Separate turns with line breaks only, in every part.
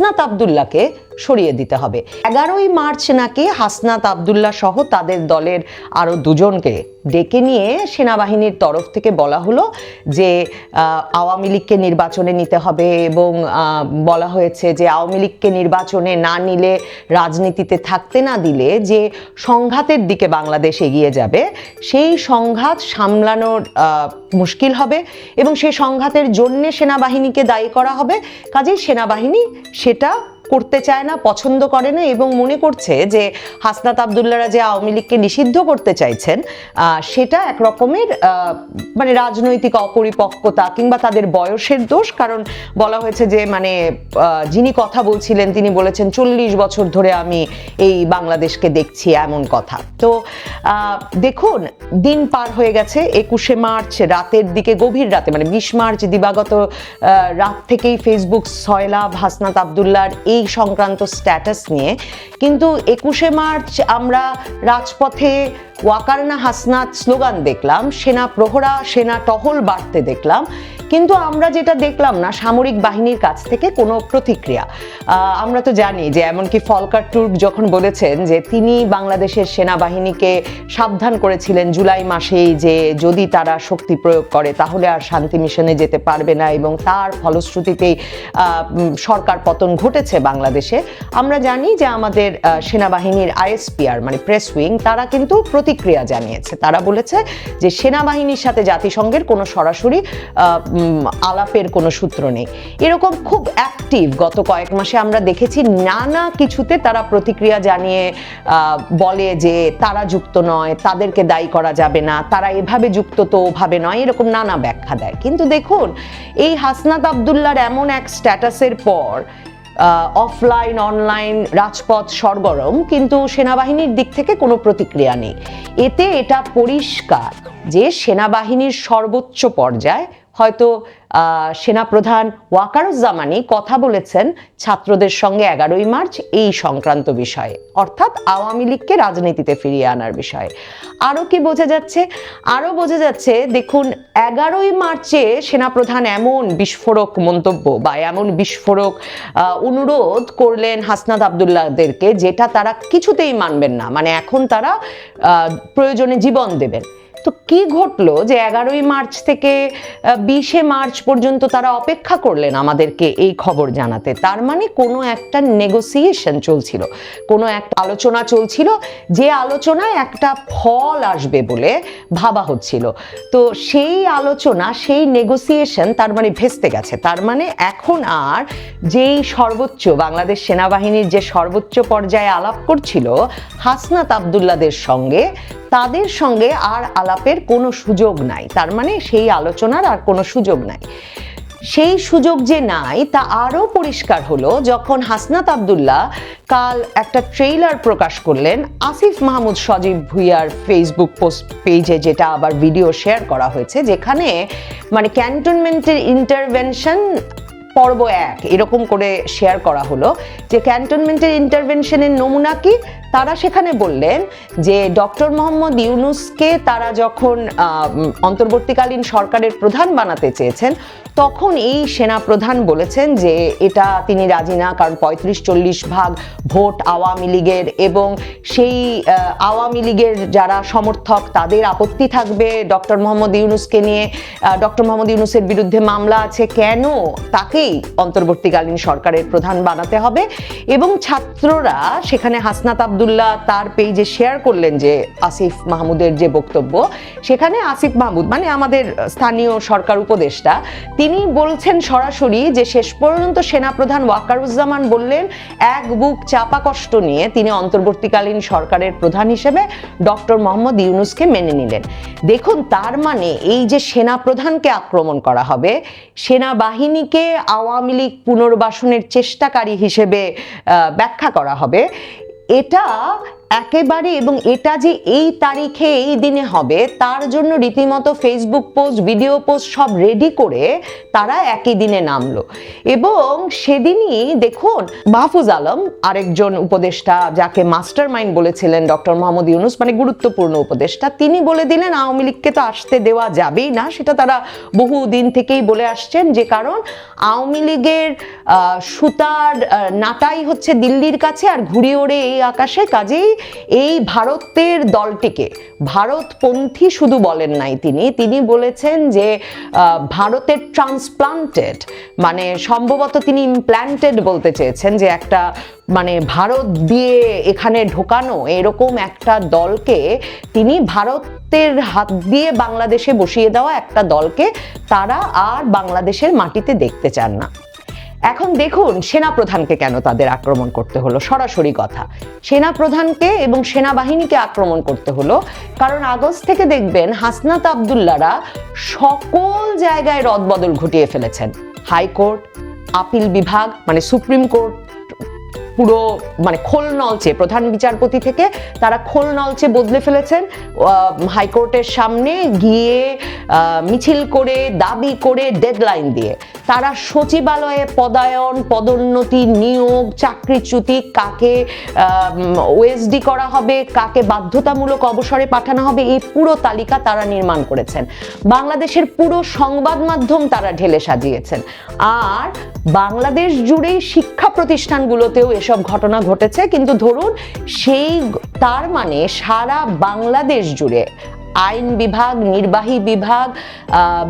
হাসনাত আবদুল্লাহকে সরিয়ে দিতে হবে। এগারোই মার্চ নাকি হাসনাত আবদুল্লাহ সহ তাদের দলের আরও দুজনকে ডেকে নিয়ে সেনাবাহিনীর তরফ থেকে বলা হলো যে আওয়ামী লীগকে নির্বাচনে নিতে হবে এবং বলা হয়েছে যে, আওয়ামী লীগকে নির্বাচনে না নিলে, রাজনীতিতে থাকতে না দিলে যে সংঘাতের দিকে বাংলাদেশ এগিয়ে যাবে, সেই সংঘাত সামলানোর মুশকিল হবে এবং সেই সংঘাতের জন্যে সেনাবাহিনীকে দায়ী করা হবে। কাজেই সেনাবাহিনী সেটা করতে চায় না, পছন্দ করে না এবং মনে করছে যে হাসনাত আবদুল্লারা যে আওয়ামী লীগকে নিষিদ্ধ করতে চাইছেন সেটা এক রকমের মানে রাজনৈতিক অপরিপক্কতা কিংবা তাদের বয়সের দোষ। কারণ বলা হয়েছে যে মানে যিনি কথা বলছিলেন তিনি বলেছেন, চল্লিশ বছর ধরে আমি এই বাংলাদেশকে দেখছি এমন কথা। তো দেখুন, দিন পার হয়ে গেছে, একুশে মার্চ, রাতের দিকে, গভীর রাতে মানে বিশ মার্চ, দিবাগত রাত থেকেই ফেসবুক সয়লাভ হাসনাত আবদুল্লার এই সংক্রান্ত স্ট্যাটাস নিয়ে। কিন্তু একুশে মার্চ আমরা রাজপথে ওয়াকারনা হাসনাত স্লোগান দেখলাম, সেনা প্রহরা, সেনা টহল বাড়তে দেখলাম। কিন্তু আমরা যেটা দেখলাম না, সামরিক বাহিনীর কাছ থেকে কোনো প্রতিক্রিয়া। আমরা তো জানি যে এমনকি ফলকার টুর্ক যখন বলেছেন যে তিনি বাংলাদেশের সেনাবাহিনীকে সাবধান করেছিলেন জুলাই মাসেই যে যদি তারা শক্তি প্রয়োগ করে, তাহলে আর শান্তি মিশনে যেতে পারবে না এবং তার ফলশ্রুতিতেই সরকার পতন ঘটেছে বাংলাদেশে। আমরা জানি যে আমাদের সেনাবাহিনীর আইএসপিআর মানে প্রেস উইং, তারা কিন্তু প্রতিক্রিয়া জানিয়েছে। তারা বলেছে যে সেনাবাহিনীর সাথে জাতিসংঘের কোনো সরাসরি আলাপের কোনো সূত্র নেই। এরকম খুব অ্যাক্টিভ গত কয়েক মাসে আমরা দেখেছি নানা কিছুতে তারা প্রতিক্রিয়া জানিয়ে বলে যে তারা যুক্ত নয়, তাদেরকে দায়ী করা যাবে না, তারা এভাবে যুক্ত তো ওভাবে নয়, এরকম নানা ব্যাখ্যা দেয়। কিন্তু দেখুন, এই হাসনাত আবদুল্লার এমন এক স্ট্যাটাসের পর অফলাইন অনলাইন রাজপথ সরগরম, কিন্তু সেনাবাহিনীর দিক থেকে কোনো প্রতিক্রিয়া নেই। এতে এটা পরিষ্কার যে সেনাবাহিনীর সর্বোচ্চ পর্যায়ে হয়তো সেনাপ্রধান ওয়াকারুজ্জামানি কথা বলেছেন ছাত্রদের সঙ্গে এগারোই মার্চ এই সংক্রান্ত বিষয়ে। অর্থাৎ আওয়ামী লীগকে রাজনীতিতে ফিরিয়ে আনার বিষয়ে। আরও কি বোঝা যাচ্ছে? আরও বোঝা যাচ্ছে, দেখুন, এগারোই মার্চে সেনাপ্রধান এমন বিস্ফোরক মন্তব্য বা এমন বিস্ফোরক অনুরোধ করলেন হাসনাত আবদুল্লাহদেরকে, যেটা তারা কিছুতেই মানবেন না। মানে এখন তারা প্রয়োজনে জীবন দেবেন। তো কি ঘটলো যে এগারোই মার্চ থেকে বিশে মার্চ পর্যন্ত তারা অপেক্ষা করলেন আমাদেরকে এই খবর জানাতে? তার মানে কোনো একটা নেগোসিয়েশন চলছিল, কোনো একটা আলোচনা চলছিল, যে আলোচনায় একটা ফল আসবে বলে ভাবা হচ্ছিল। তো সেই আলোচনা, সেই নেগোসিয়েশন তার মানে ভেস্তে গেছে। তার মানে এখন আর যেই সর্বোচ্চ বাংলাদেশ সেনাবাহিনীর যে সর্বোচ্চ পর্যায়ে আলাপ করছিল হাসনাত আবদুল্লাদের সঙ্গে, তাদের সঙ্গে আর আলাপের কোনো সুযোগ নাই। তার মানে সেই আলোচনার আর কোনো সুযোগ নাই। সেই সুযোগ যে নাই, তা আরও পরিষ্কার হলো যখন হাসনাত আবদুল্লাহ কাল একটা ট্রেইলার প্রকাশ করলেন আসিফ মাহমুদ সজীব ভুইয়ার ফেসবুক পোস্ট পেজে, যেটা আবার ভিডিও শেয়ার করা হয়েছে, যেখানে মানে ক্যান্টনমেন্টের ইন্টারভেনশন পর্ব এক। এরকম করে শেয়ার করা হলো যে ক্যান্টনমেন্টের ইন্টারভেনশনের নমুনা কি? তারা সেখানে বললেন যে ডক্টর মোহাম্মদ ইউনুসকে তারা যখন অন্তর্বর্তীকালীন সরকারের প্রধান বানাতে চেয়েছেন, তখন এই সেনা প্রধান বলেছেন যে এটা তিনি রাজি না, কারণ পঁয়ত্রিশ চল্লিশ ভাগ ভোট আওয়ামী লীগের এবং সেই আওয়ামী লীগের যারা সমর্থক তাদের আপত্তি থাকবে ডক্টর মোহাম্মদ ইউনুসকে নিয়ে। ডক্টর মোহাম্মদ ইউনুসের বিরুদ্ধে মামলা আছে। কেন? তাকেই অন্তর্বর্তীকালীন সরকারের প্রধান বানাতে হবে এবং ছাত্ররা সেখানে হাসনাত আবদুল্লাহ তার পেজে শেয়ার করলেন যে আসিফ মাহমুদের যে বক্তব্য, সেখানে আসিফ মাহমুদ মানে আমাদের স্থানীয় সরকার উপদেষ্টা, তিনি বলছেন সরাসরি যে শেষ পর্যন্ত সেনাপ্রধান ওয়াকারুজ্জামান বললেন, এক বুক চাপা কষ্ট নিয়ে তিনি অন্তর্বর্তীকালীন সরকারের প্রধান হিসেবে ডক্টর মোহাম্মদ ইউনুসকে মেনে নিলেন। দেখুন, তার মানে এই যে সেনাপ্রধানকে আক্রমণ করা হবে, সেনাবাহিনীকে আওয়ামী লীগ পুনর্বাসনের চেষ্টাকারী হিসেবে ব্যাখ্যা করা হবে। এটা একেবারে এবং এটা যে এই তারিখে এই দিনে হবে, তার জন্য রীতিমতো ফেসবুক পোস্ট ভিডিও পোস্ট সব রেডি করে তারা একই দিনে নামলো। এবং সেদিনই দেখুন, মাহফুজ আলম আরেকজন উপদেষ্টা যাকে মাস্টার মাইন্ড বলেছিলেন ডক্টর মোহাম্মদ ইউনুস মানে গুরুত্বপূর্ণ উপদেষ্টা, তিনি বলে দিলেন, আওয়ামী লীগকে তো আসতে দেওয়া যাবেই না। সেটা তারা বহু দিন থেকেই বলে আসছেন, যে কারণ আওয়ামী লীগের সুতার নাটাই হচ্ছে দিল্লির কাছে আর ঘুরে ওড়ে এই আকাশে, কাজেই এই ভারতের দলটিকে, ভারতপন্থী শুধু বলেন নাই তিনি তিনি বলেছেন যে ভারতের ট্রান্সপ্লান্টেড মানে সম্ভবত তিনি ইমপ্ল্যান্টেড বলতে চেয়েছেন যে একটা মানে ভারত দিয়ে এখানে ঢোকানো এরকম একটা দলকে তিনি ভারতের হাত দিয়ে বাংলাদেশে বসিয়ে দেওয়া একটা দলকে তারা আর বাংলাদেশের মাটিতে দেখতে চান না। এখন দেখুন সেনাপ্রধানকে কেন তাদের আক্রমণ করতে হলো। সরাসরি কথা। সেনাপ্রধানকে এবং সেনাবাহিনীকে আক্রমণ করতে হলো। কারণ আগস্ট থেকে দেখবেন হাসনাত আবদুল্লারা সকল জায়গায় রদবদল ঘটিয়ে ফেলেছেন। হাইকোর্ট, আপিল বিভাগ মানে সুপ্রিম কোর্ট পুরো মানে খোল নলচে, প্রধান বিচারপতি থেকে তারা খোল নলচে বদলে ফেলেছেন। হাইকোর্টের সামনে গিয়ে মিছিল করে, দাবি করে ডেডলাইন দিয়ে। তারা সচিবালয়ে পদায়ন, পদোন্নতি, নিয়োগ, চাকরিচ্যুতি, কাকে ওএসডি করা হবে, কাকে বাধ্যতামূলক অবসরে পাঠানো হবে, এই পুরো তালিকা তারা নির্মাণ করেছেন। বাংলাদেশের পুরো সংবাদ মাধ্যম তারা ঢেলে সাজিয়েছেন। আর বাংলাদেশ জুড়ে শিক্ষা প্রতিষ্ঠানগুলোতেও এসব ঘটনা ঘটেছে, কিন্তু ধরুন সেই তার মানে সারা বাংলাদেশ জুড়ে আইন বিভাগ, নির্বাহী বিভাগ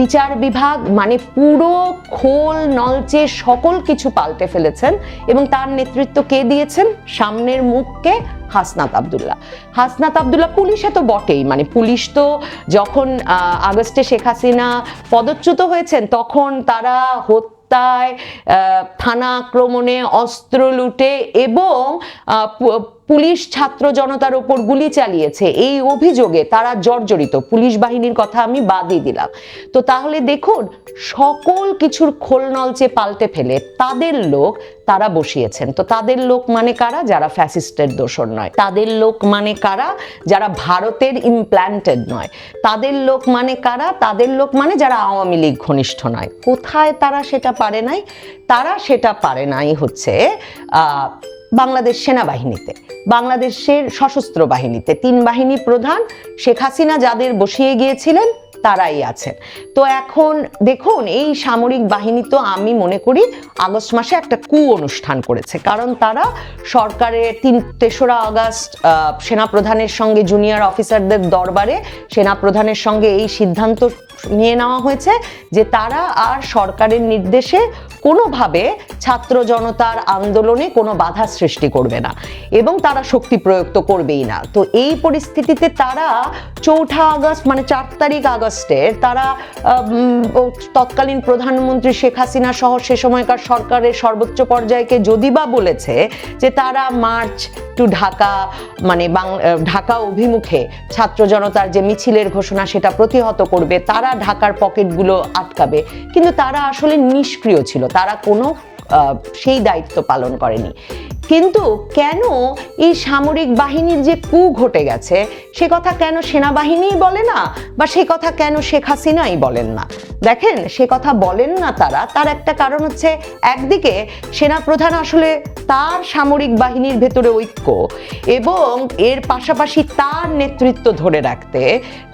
বিচার বিভাগ মানে পুরো খোল, নলচে সকল কিছু পাল্টে ফেলেছেন এবং তার নেতৃত্ব কে দিয়েছেন? সামনের মুখকে হাসনাত আবদুল্লাহ। হাসনাত আবদুল্লাহ পুলিশে তো বটেই মানে পুলিশ তো যখন আগস্টে শেখ হাসিনা পদচ্যুত হয়েছেন, তখন তারা হত্যায় থানা আক্রমণে অস্ত্র লুটে এবং পুলিশ ছাত্র জনতার উপর গুলি চালিয়েছে। এই অভিযোগে তারা জর্জরিত। পুলিশ বাহিনীর কথা আমি বাদই দিলাম। তো তাহলে দেখুন, সকল কিছুর খোল নলচে পাল্টে ফেলে, তাদের লোক তারা বসিয়েছেন। তো তাদের লোক মানে কারা? যারা ফ্যাসিস্টের দোষর নয়। তাদের লোক মানে কারা? যারা ভারতের ইমপ্ল্যান্টেড নয়। তাদের লোক মানে কারা? তাদের লোক মানে যারা আওয়ামী লীগ ঘনিষ্ঠ নয়। কোথায় তারা সেটা পারে নাই? তারা সেটা পারে নাই হচ্ছে বাংলাদেশ সেনাবাহিনীতে, বাংলাদেশের সশস্ত্র বাহিনীতে। তিন বাহিনী প্রধান শেখ হাসিনা যাদের বসিয়ে গিয়েছিলেন, তারাই আছেন। তো এখন দেখুন, এই সামরিক বাহিনী তো আমি মনে করি আগস্ট মাসে একটা কু অনুষ্ঠান করেছে। কারণ তারা সরকারের তিন, তেসরা আগস্ট সেনাপ্রধানের সঙ্গে জুনিয়র অফিসারদের দরবারে সেনাপ্রধানের সঙ্গে এই সিদ্ধান্ত নিয়ে নেওয়া হয়েছে যে তারা আর সরকারের নির্দেশে কোনোভাবে ছাত্র জনতার আন্দোলনে কোনো বাধা সৃষ্টি করবে না এবং তারা শক্তি প্রয়োগ তো করবেই না। তো এই পরিস্থিতিতে তারা চৌঠা আগস্ট মানে চার তারিখ আগস্টের তারা তৎকালীন প্রধানমন্ত্রী শেখ হাসিনা সহ সে সময়কার সরকারের সর্বোচ্চ পর্যায়কে যদি বা বলেছে যে তারা মার্চ টু ঢাকা মানে ঢাকা অভিমুখে ছাত্র জনতার যে মিছিলের ঘোষণা সেটা প্রতিহত করবে, তারা ঢাকার পকেটগুলো আটকাবে। কিন্তু তারা আসলে নিষ্ক্রিয় ছিল। তারা কোনো সেই দায়িত্ব পালন করেনি। কিন্তু কেন এই সামরিক বাহিনীর যে কু ঘটে গেছে, সে কথা কেন সেনাবাহিনীই বলে না বা সে কথা কেন শেখ হাসিনাই বলেন না? দেখেন, সে কথা বলেন না তারা, তার একটা কারণ হচ্ছে একদিকে সেনাপ্রধান আসলে তার সামরিক বাহিনীর ভেতরে ঐক্য এবং এর পাশাপাশি তার নেতৃত্ব ধরে রাখতে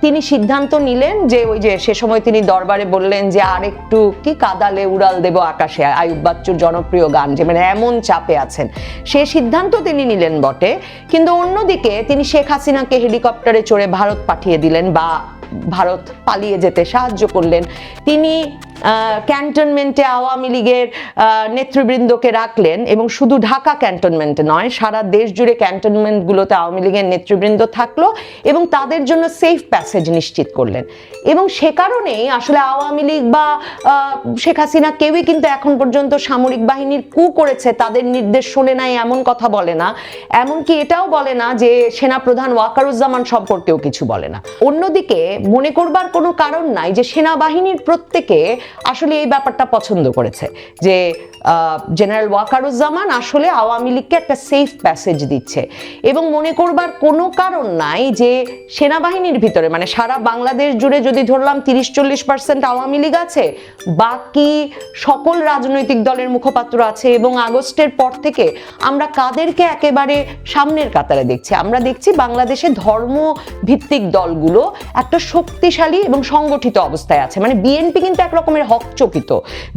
তিনি সিদ্ধান্ত নিলেন যে ওই যে সে সময় তিনি দরবারে বললেন যে আরেকটু কি কাদালে উড়াল দেব আকাশে, আয়ুব বাচ্চুর জনপ্রিয় গান যে মানে এমন চাপে আছেন। সে সিদ্ধান্ত তিনি নিলেন বটে। কিন্তু অন্যদিকে তিনি শেখ হাসিনাকে হেলিকপ্টারে চড়ে ভারত পাঠিয়ে দিলেন বা ভারত পালিয়ে যেতে সাহায্য করলেন। তিনি ক্যান্টনমেন্টে আওয়ামী লীগের নেতৃবৃন্দকে রাখলেন এবং শুধু ঢাকা ক্যান্টনমেন্টে নয়, সারা দেশ জুড়ে ক্যান্টনমেন্টগুলোতে আওয়ামী লীগের নেতৃবৃন্দ থাকল এবং তাদের জন্য সেফ প্যাসেজ নিশ্চিত করলেন। এবং সে কারণেই আসলে আওয়ামী লীগ বা শেখ হাসিনা কেউই কিন্তু এখন পর্যন্ত সামরিক বাহিনীর কু করেছে, তাদের নির্দেশ শোনে নাই, এমন কথা বলে না। এমনকি এটাও বলে না যে সেনাপ্রধান ওয়াকারুজ্জামান সম্পর্কেও কিছু বলে না। অন্যদিকে মনে করবার কোনো কারণ নাই যে সেনাবাহিনীর প্রত্যেকে আসলে এই ব্যাপারটা পছন্দ করেছে যে জেনারেল ওয়াকারুজ্জামান আসলে আওয়ামী লীগকে একটা সেফ প্যাসেজ দিচ্ছে। এবং মনে করবার কোনো কারণ নাই যে, সেনাবাহিনীর ভিতরে মানে সারা বাংলাদেশ জুড়ে যদি ধরলাম তিরিশ চল্লিশ পার্সেন্ট আওয়ামী লীগ আছে, বাকি সকল রাজনৈতিক দলের মুখপাত্র আছে এবং আগস্টের পর থেকে আমরা কাদেরকে একেবারে সামনের কাতারে দেখছি। আমরা দেখছি বাংলাদেশে ধর্ম ভিত্তিক দলগুলো একটা শক্তিশালী এবং সংগঠিত অবস্থায় আছে। মানে বিএনপি কিন্তু এক রকমের হকচকিত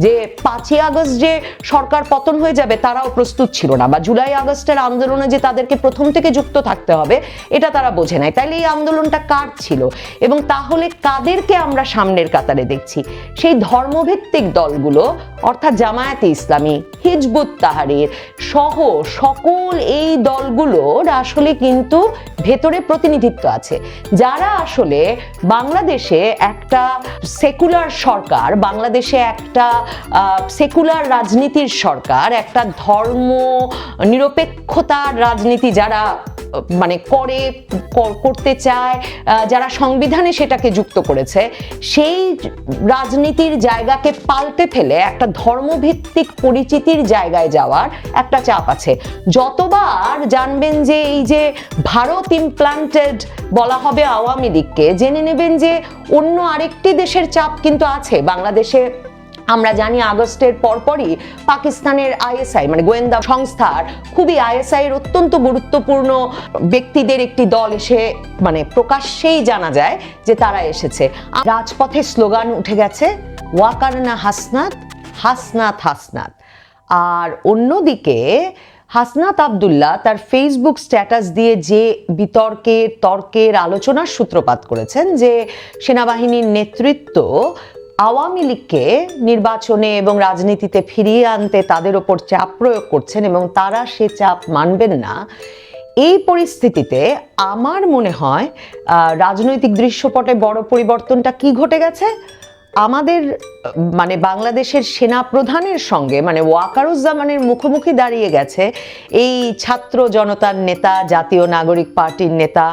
যে পাঁচই আগস্ট যে সরকার পতন হয়ে যাবে, তারাও প্রস্তুত ছিল না বা জুলাই আগস্টের আন্দোলনে যে তাদেরকে প্রথম থেকে যুক্ত থাকতে হবে, এটা তারা বোঝে নাই। তাইলে এই আন্দোলনটা কার ছিল? এবং তাহলে কাদেরকে আমরা সামনের কাতারে দেখছি? সেই ধর্মভিত্তিক দলগুলো, অর্থাৎ জামায়াতে ইসলামী, হিজবুত তাহারির সহ সকল এই দলগুলোর আসলে কিন্তু ভেতরে প্রতিনিধিত্ব আছে। যারা আসলে বাংলাদেশে একটা সেকুলার সরকার বাংলাদেশে একটা সেকুলার রাজনীতির সরকার একটা ধর্ম নিরপেক্ষতার রাজনীতি যারা মানে করে করতে চায় যারা সংবিধানে সেটাকে যুক্ত করেছে, সেই রাজনীতির জায়গাকে পাল্টে ফেলে একটা ধর্মভিত্তিক পরিচিতির জায়গায় যাওয়ার একটা চাপ আছে। যতবার জানবেন যে এই যে ভারত ইমপ্লান্টেড বলা হবে আওয়ামী লীগকে, জেনে নেবেন যে অন্য আরেকটি দেশের চাপ কিন্তু আছে। বাংলাদেশে আমরা জানি আগস্টের পরপরই পাকিস্তানের আইএসআই মানে গোয়েন্দা সংস্থার খুবই আইএসআই এর অত্যন্ত গুরুত্বপূর্ণ ব্যক্তিদের একটি দল এসে মানে প্রকাশ্যেই জানা যায় যে তারা এসেছে। রাজপথে স্লোগান উঠে গেছে, ওয়াকারনা হাসনাত হাসনাত হাসনাত। আর অন্যদিকে, হাসনাত আবদুল্লাহ তার ফেসবুক স্ট্যাটাস দিয়ে যে বিতর্কের তর্কের আলোচনার সূত্রপাত করেছেন যে সেনাবাহিনীর নেতৃত্ব আওয়ামী লীগকে নির্বাচনে এবং রাজনীতিতে ফিরিয়ে আনতে তাদের ওপর চাপ প্রয়োগ করছেন এবং তারা সে চাপ মানবেন না। এই পরিস্থিতিতে আমার মনে হয় রাজনৈতিক দৃশ্যপটে বড় পরিবর্তনটা কি ঘটে গেছে? আমাদের মানে বাংলাদেশের সেনা প্রধানের সঙ্গে মানে ওয়াকারুজ্জামানের মুখোমুখি দাঁড়িয়ে গেছে এই ছাত্র জনতার নেতা, জাতীয় নাগরিক পার্টির নেতা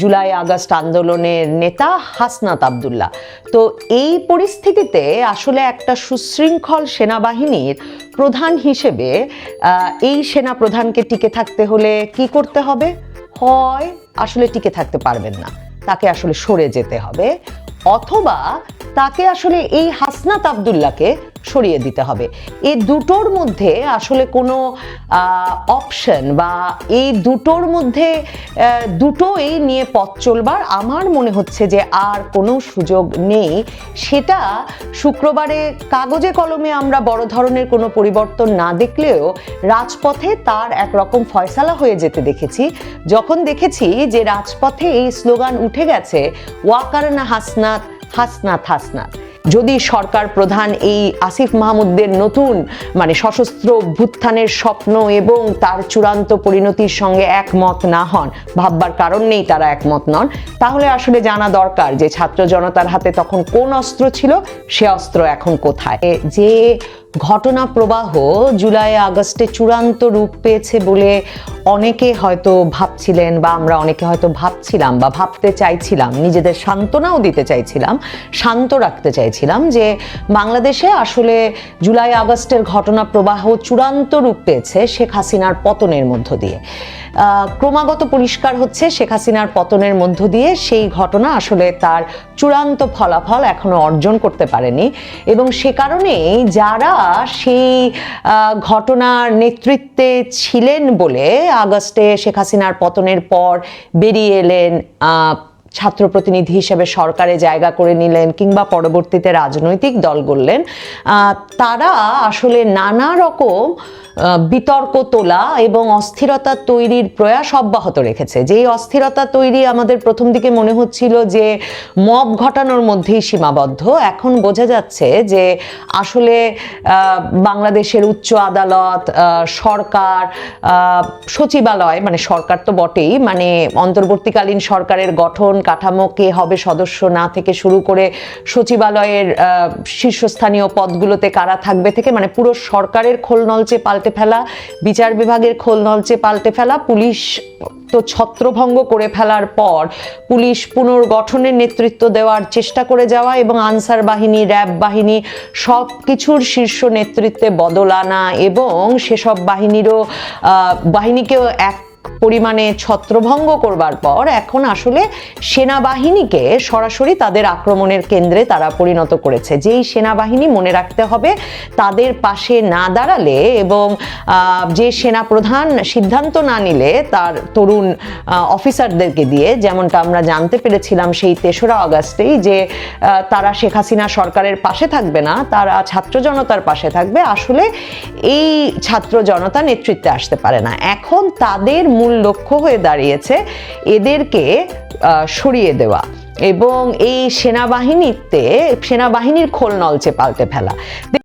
জুলাই আগস্ট আন্দোলনের নেতা হাসনাত আবদুল্লাহ। তো এই পরিস্থিতিতে আসলে একটা সুশৃঙ্খল সেনাবাহিনীর প্রধান হিসেবে এই সেনা প্রধানকে টিকে থাকতে হলে কি করতে হবে? হয় আসলে টিকে থাকতে পারবেন না। তাকে আসলে সরে যেতে হবে। অথবা তাকে আসলে এই হাসনাত আবদুল্লাহকে সরিয়ে দিতে হবে। এই দুটোর মধ্যে আসলে কোনো অপশন বা এই দুটোর মধ্যে দুটোই নিয়ে পথ চলবার আমার মনে হচ্ছে যে আর কোনো সুযোগ নেই। সেটা শুক্রবারে কাগজে কলমে আমরা বড় ধরনের কোনো পরিবর্তন না দেখলেও রাজপথে তার একরকম ফয়সালা হয়ে যেতে দেখেছি। যখন দেখেছি যে রাজপথে এই স্লোগান উঠে গেছে, ওয়াকারনা হাসনাত হাসনাত হাসনাত যদি সরকার প্রধান এই আসিফ মাহমুদদের নতুন মানে সশস্ত্র অভ্যুত্থানের স্বপ্ন এবং তার চূড়ান্ত পরিণতির সঙ্গে একমত না হন, ভাববার কারণ নেই তারা একমত নন, তাহলে আসলে জানা দরকার যে ছাত্র জনতার হাতে তখন কোন অস্ত্র ছিল, সে অস্ত্র এখন কোথায়? যে ঘটনা প্রবাহ জুলাই আগস্টে চূড়ান্ত রূপ পেয়েছে বলে অনেকে হয়তো ভাবছিলেন বা আমরা অনেকে হয়তো ভাবছিলাম বা ভাবতে চাইছিলাম, নিজেদের সান্ত্বনাও দিতে চাইছিলাম, শান্ত রাখতে চাইছিলাম যে বাংলাদেশে আসলে জুলাই আগস্টের ঘটনা প্রবাহ চূড়ান্ত রূপ পেয়েছে শেখ হাসিনার পতনের মধ্য দিয়ে। ক্রমাগত পরিষ্কার হচ্ছে শেখ হাসিনার পতনের মধ্য দিয়ে। সেই ঘটনা আসলে তার চূড়ান্ত ফলাফল এখনও অর্জন করতে পারেনি। এবং সে কারণেই যারা সেই ঘটনার নেতৃত্বে ছিলেন বলে আগস্টে শেখ হাসিনার পতনের পর বেরিয়ে এলেন ছাত্র প্রতিনিধি হিসেবে সরকারে জায়গা করে নিলেন কিংবা পরবর্তীতে রাজনৈতিক দল গড়লেন তারা আসলে নানা রকম বিতর্ক তোলা এবং অস্থিরতা তৈরির প্রয়াস অব্যাহত রেখেছে। যেই অস্থিরতা তৈরি আমাদের প্রথম দিকে মনে হচ্ছিল যে মব ঘটানোর মধ্যেই সীমাবদ্ধ, এখন বোঝা যাচ্ছে যে আসলে বাংলাদেশের উচ্চ আদালত সরকার সচিবালয় মানে সরকার তো বটেই মানে অন্তর্বর্তীকালীন সরকারের গঠন কাঠামো, কে হবে সদস্য না থেকে শুরু করে সচিবালয়ের শীর্ষস্থানীয় পদগুলোতে কারা থাকবে থেকে মানে পুরো সরকারের খোল নলচে পাল্টে ফেলা, বিচার বিভাগের খোল নলচে পাল্টে ফেলা, পুলিশ তো ছত্রভঙ্গ করে ফেলার পর পুলিশ পুনর্গঠনের নেতৃত্ব দেওয়ার চেষ্টা করে যাওয়া এবং আনসার বাহিনী, র্যাব বাহিনী সব কিছুর শীর্ষ নেতৃত্বে বদল আনা এবং সেসব বাহিনীরও বাহিনীকেও এক পরিমাণে ছত্রভঙ্গ করবার পর এখন আসলে সেনাবাহিনীকে সরাসরি তাদের আক্রমণের কেন্দ্রে তারা পরিণত করেছে। যেই সেনাবাহিনী মনে রাখতে হবে, তাদের পাশে না দাঁড়ালে এবং যে সেনা প্রধান সিদ্ধান্ত না নিলে তার তরুণ অফিসারদেরকে দিয়ে, যেমনটা আমরা জানতে পেরেছিলাম সেই তেসরা আগস্টেই যে তারা শেখ হাসিনা সরকারের পাশে থাকবে না, তারা ছাত্র জনতার পাশে থাকবে। আসলে এই ছাত্র জনতা নেতৃত্বে আসতে পারে না। এখন তাদের মূল লক্ষ্য হয়ে দাঁড়িয়েছে এদেরকে সরিয়ে দেওয়া এবং এই সেনাবাহিনীতে, সেনাবাহিনীর খোল নলচে পাল্টে ফেলা।